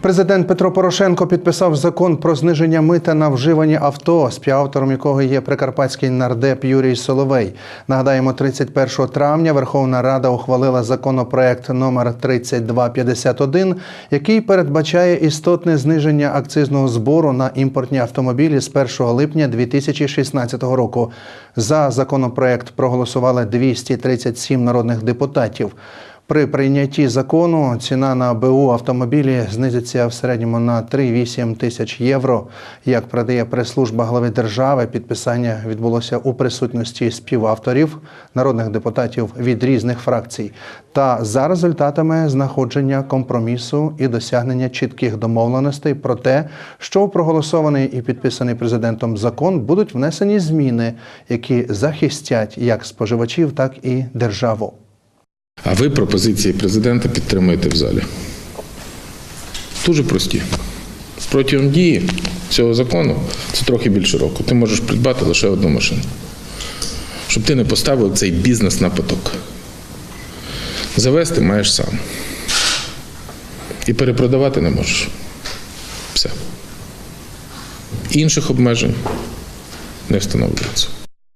Президент Петро Порошенко підписав закон про зниження мита на вживані авто, співавтором якого є прикарпатський нардеп Юрій Соловей. Нагадаємо, 31 травня Верховна Рада ухвалила законопроект номер 3251, який передбачає істотне зниження акцизного збору на імпортні автомобілі з 1 липня 2016 року. За законопроект проголосували 237 народних депутатів. При прийнятті закону ціна на БУ автомобілі знизиться в середньому на 3-8 тисяч євро. Як передає прес-служба глави держави, підписання відбулося у присутності співавторів народних депутатів від різних фракцій та за результатами знаходження компромісу і досягнення чітких домовленостей про те, що проголосований і підписаний президентом закон будуть внесені зміни, які захистять як споживачів, так і державу. А ви пропозиції президента підтримуєте в залі. Дуже прості. Протягом дії цього закону це трохи більше року. Ти можеш придбати лише одну машину. Щоб ти не поставив цей бізнес на поток. Завести маєш сам. І перепродавати не можеш. Все. Інших обмежень не встановлюється.